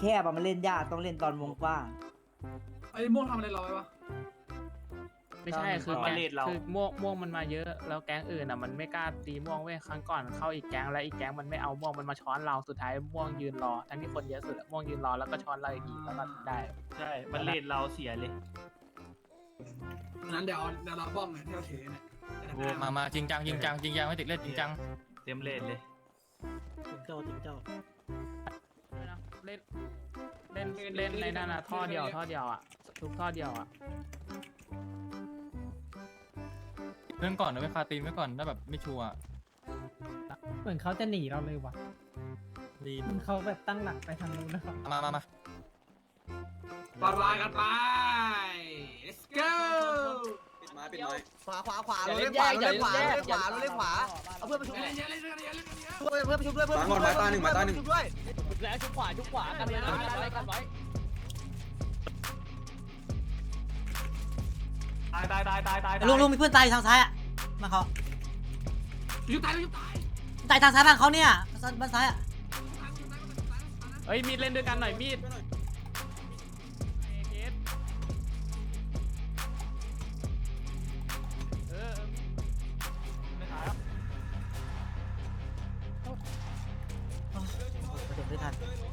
แคบอะมันเล่นยากต้องเล่นตอนวงกว้าง ไอ้ม่วงทำอะไรเราไว้ปะไม่ใช่คือเอาแก๊มางเลดเราคือม่วงม่วงมันมาเยอะแล้วแก๊งอื่นอะมันไม่กล้าตีม่วงเว้ยครั้งก่อนเข้าอีกแก๊งแล้วอีกแก๊งมันไม่เอาม่วงมันมาช้อนเราสุดท้ายม่วงยืนรอทั้งที่คนเยอะสุดอะม่วงยืนรอแล้วก็ช้อนเราอีกทีแล้วก็ได้ใช่มันเลดเราเสียเลยงั้นเดี๋ยวเดี๋ยวเราบ้องเนี่ยที่เราถือเนี่ยมามาจริงจังจริงจังจริงจังไม่ติดเล่นจริงจังเต็มเลดเลยเล่นเล่นเล่นในนั่นน่ะท่อเดียวท่อเดียวอะทุกท่อเดียวอะเรื่องก่อนนะไว้คาตีนไว้ก่อนถ้าแบบไม่ชัวร์อะเหมือนเขาจะหนีเราเลยว่ะดีเหมันเขาแบบตั้งหลักไปทางนู้นนะครับมามามาปาดลายกันไป let's go ปิดไม้ปิดไม้ขวาขวาขวาเราเล่นขวาเราเล่นขวาเราเล่นขวาเราเล่นขวาเอาเพื่อนไปชุบเล่นเยอะเล่นเยอะเล่นเยอะเล่นเยอะเพื่อนไปชุบด้วยเพื่อนไปชุบด้วยเพื่อนไปชุบด้วยตายหนึ่งตายหนึ่งชุบด้วยแล้วชุบขวาชุบขวากันไว้กันไว้กันไว้ตายตายตายตายตายลุงลุงมีเพื่อนตายอยู่ทางซ้ายอะมาเขายุบตายยุบตายตายทางซ้ายบ้านเขาเนี่ยบ้านซ้ายอะเฮ้ยมีดเล่นด้วยกันหน่อยมีด วเลย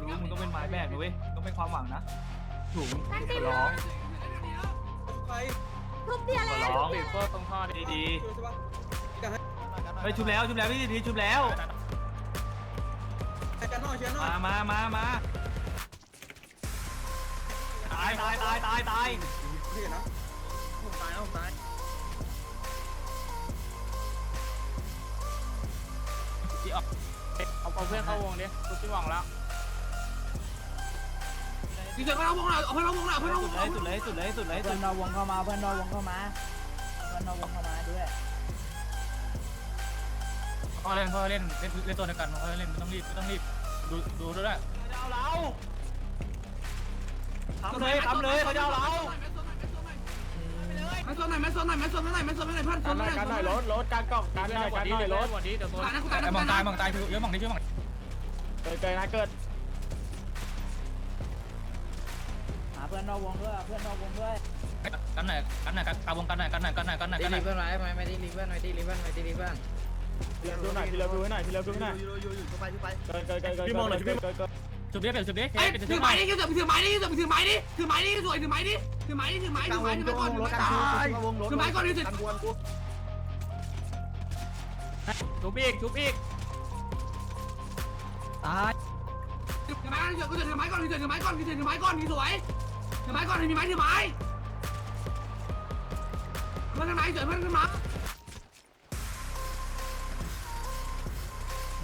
รู้มึงต้องเป็นไม้แบกนะเว้ยต้องเป็นความหวังนะถูกขอร้องไปขอร้องติดโคตรตรงท่อดิดีช่วยใช่ปะกันให้ๆเฮ้ยชุบแล้วชุบแล้วพี่ดีชุบแล้วให้กันหน่อยเชียร์หน่อมายมามามาตายตายตายตายตาย พี่เห็นนะ เอาเอาเพื่อนเข้าวงดิทุกที่หวังแล้วดีเจเพื่อนเอาวงหน่อยเอาเพื่อนเอาวงหน่อยเอาเพื่อนเอาวสุงดหเลน่อยยสุดเลยสุดเลยสุดเลยเพื่สุอนดนอกวงเข้ามาเพื่อนนอกวงเข้ามาเพื่อนนอกวงเข้ามาด้วยพ่อเล่นพ่อเล่นเล่นเล่นตัวเดียวกันพ่อเล่นไม่ต้องรีบไม่ต้องรีบดูดูด้วยจะเอาเราทำเลยทำเลยเขาจะเอาเรา แม่โซนหน่อยแม่โซนหน่อยแม่โซนหน่อยแม่โซนหน่อยเพื่อนโซนหน่อยกันหน่อยรถรถการกล่องการหน่อยการหน่อยรถวันนี้เดี๋ยวตัวตายนะกูตายไอ้นะมองตายมองตายเยอะมองนี่ช่วยมองเกิดเกิดนะเกิดหาเพื่อนนอกวงด้วยเพื่อนนอกวงด้วยกันไหนกันไหนกันตาวงกันไหนกันไหนกันไหนกันไหนกันไหนเพื่อนไว้ไม่ไม่ดีรีเพื่อนไม่ดีรีเพื่อนไม่ดีรีเพื่อนดูหน่อยพี่เลิฟดูหน่อยพี่เลิฟดูหน่อยอยู่อยู่อยู่ชุบไปชุบไปเกิดเกิดเกิดเกิดพี่มองหน่อยพี่มอง จุดเดียวเปลี่ยนจุดเดียวเอ้ยเปลี่ยนจุดถืเดีอยวไม้ดิถือไม้ดิถือไม้ดิถือไม้ดิสวยถือไม้ดิถือไม้ดิถือไม้กลาถืงอวไม้งถือวไม้ก่อนงถือรไม้ถก่กัอนนชูวงรถถือไม้ก่อนถือกันวนกูชุบอีกชุบอีกตายถือไม้ก่อนถือไม้ก่อนถือไม้ก่อนถือไม้ก่อนถือสวยถือไม้ก่อนมีไม้ถือไม้เพื่อนทางไหนสวยเพื่อนขึ้นมา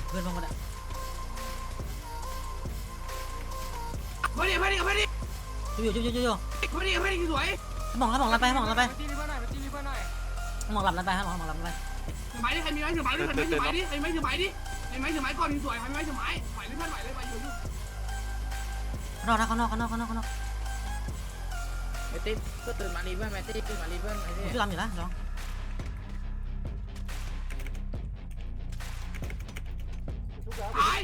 เพื่อนลงมาเนี่ยเพื่อนดิเพื่อนดิเพื่อนดิจุ๊บอยู่จุ๊บอยู่จุ๊บอยู่เพื่อนดิเพื่อนดิสวยมองแล้วมองแล้วไปมองแล้วไปตีรีเพื่อนหน่อยตีรีเพื่อนหน่อยมองหลับแล้วไปมองมองหลับแล้วไปถือไม้ดิใครมีไม้ถือไม้ดิใครมีไม้ถือไม้ดิใครมีไม้ถือไม้ดิใครมีไม้ถือไม้ก่อนสวยใครมีไม้ถือไม้ไหวเลยเพื่อนไหวเลยไปอยู่อยู่ข้างนอกนะข้างนอกข้างนอกข้างนอกข้างนอกไม่ติดก็ตื่นมารีเพื่อนไม่ติดตื่นมารีเพื่อนไม่ติดพี่ลำอยู่นะน้องตาย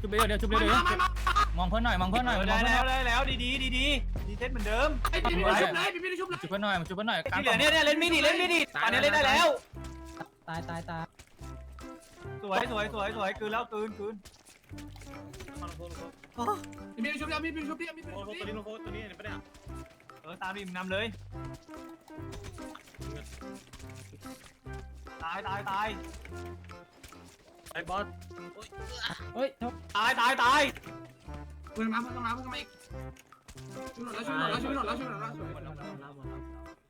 จุดเดียวเดียวจุดเดีมายวเดียวมามาม องเพื่อนหน่อยมองเพื่อนหน่อยมองได้เพื่อนหแล้น่วอยได้แล้วดีดีดีดีดีเซ็ตเหมือนเดิมไอ้พี่พี่ชุบเลยพี่พี่ชุบเลยจุดเพื่อนหน่อยจุดเพื่อนหน่อยการที่เหลือเนี่ยเนี่ยเล่นไม่ดีเล่นไม่ดีตอนนี้เล่นได้แล้ว ตายตายตายสวยสวยสวยสวยคืนแล้วคืนคืนโอ้พี่พี่ชุบแล้วพี่พี่ชุบดิพี่พี่ชุบดิเออตามดิมนำเลยตายตายตายไอ้บอสเฮ้ยชุบตายตายตาย เพื่อนมาเพื่อนมาเพื่อนมาอีกชุบหน่อยแล้วชุบหน่อยแล้วชุบหน่อยแล้วชุบหน่อยแล้ว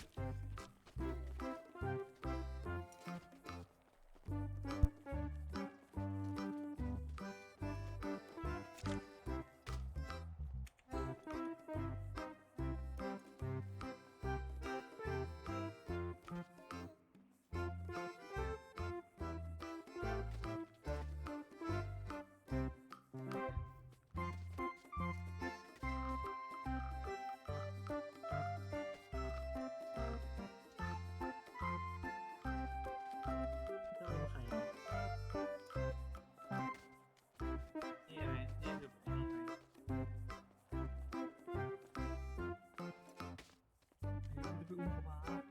everyone.